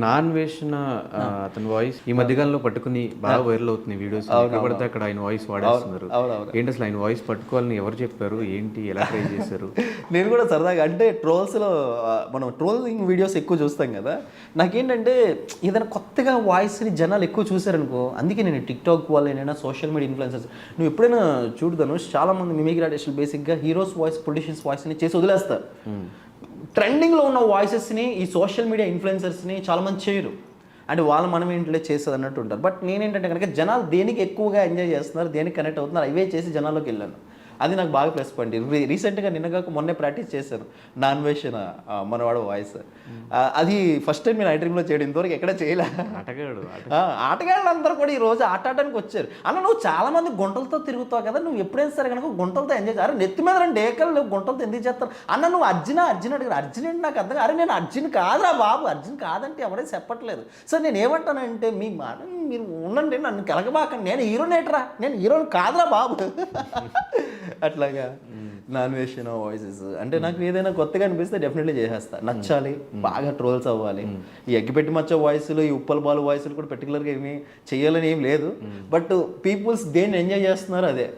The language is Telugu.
నాన్ వేసిన అతని వాయిస్ ఈ మధ్యకాలంలో పట్టుకుని బాగా వైరల్ అవుతుంది వీడియోస్ పడితే అక్కడ ఆయన వాయిస్ వాడేస్తున్నారు. ఏంటి అసలు ఆయన వాయిస్ పట్టుకోవాలని ఎవరు చెప్పారు? ఏంటి? ఎలా ట్రై చేశారు? నేను కూడా సరదాగా అంటే ట్రోల్స్లో మనం ట్రోలింగ్ వీడియోస్ ఎక్కువ చూస్తాం కదా. నాకేంటంటే ఏదైనా కొత్తగా వాయిస్ని జనాలు ఎక్కువ చూసారనుకో అందుకే నేను టిక్టాక్ వాళ్ళైనా సోషల్ మీడియా ఇన్ఫ్లుయెన్సర్స్ నువ్వు ఎప్పుడైనా చూడదాను చాలా మంది మిమిక్ ఆర్టిస్టులు బేసిక్గా హీరోస్ వాయిస్ పొలిటీషియన్స్ వాయిస్ని చేసి వదిలేస్తారు. ట్రెండింగ్లో ఉన్న వాయిసెస్ని ఈ సోషల్ మీడియా ఇన్ఫ్లుయెన్సర్స్ని చాలామంది చేయరు. అంటే వాళ్ళు మనం ఏంటంటే చేస్తుంది అన్నట్టు ఉంటారు. బట్ నేనేంటంటే కనుక జనాలు దేనికి ఎక్కువగా ఎంజాయ్ చేస్తున్నారు దేనికి కనెక్ట్ అవుతున్నారు అవే చేసి జనాల్లోకి వెళ్ళాను. అది నాకు బాగా ప్లస్ పాయింట్ రీసెంట్గా నిన్నగాక మొన్నే ప్రాక్టీస్ చేశాను. నాన్ వేషన్ మనవాడు వాయిస్ అది ఫస్ట్ టైం నేను ఐ లో చేయడం ఇంతవరకు ఎక్కడ చేయలే. ఆటగాడు ఆట ఆ, ఆటగాళ్ళందరూ కూడా ఈ రోజు ఆట ఆడడానికి వచ్చారు. అన్న నువ్వు చాలా మంది గుంటలతో తిరుగుతావు కదా నువ్వు ఎప్పుడైనా సరే కనుక గుంటలతో ఎంజాయ్ అరే నెత్తి మీద రెండు ఏకలు నువ్వు గుంటలతో ఎందుకు చేస్తారు అన్న నువ్వు అర్జున అర్జున్ అడిగారు. అర్జున్ ఏంటి నాకు అర్థం. అరే నేను అర్జున్ కాదురా బాబు. అర్జున్ కాదంటే ఎవరే చెప్పట్లేదు. సో నేను ఏమంటానంటే మీ మాట మీరు ఉండండి నన్ను కలగబాకండి. నేను హీరోనేటరా. నేను హీరోని కాదురా బాబు. అట్లాగా నాన్ వేషన్ వాయిసెస్ అంటే నాకు ఏదైనా కొత్తగా అనిపిస్తే డెఫినెట్లీ చేసేస్తా. నచ్చాలి బాగా ట్రోల్స్ అవ్వాలి. ఈ ఎగ్గిపెట్టి మచ్చ వాయిస్లు ఈ ఉప్పల బాలు వాయిస్లు కూడా పర్టికులర్గా ఏమి చేయాలని ఏం లేదు. బట్ పీపుల్స్ దేన్ని ఎంజాయ్ చేస్తున్నారు అదే.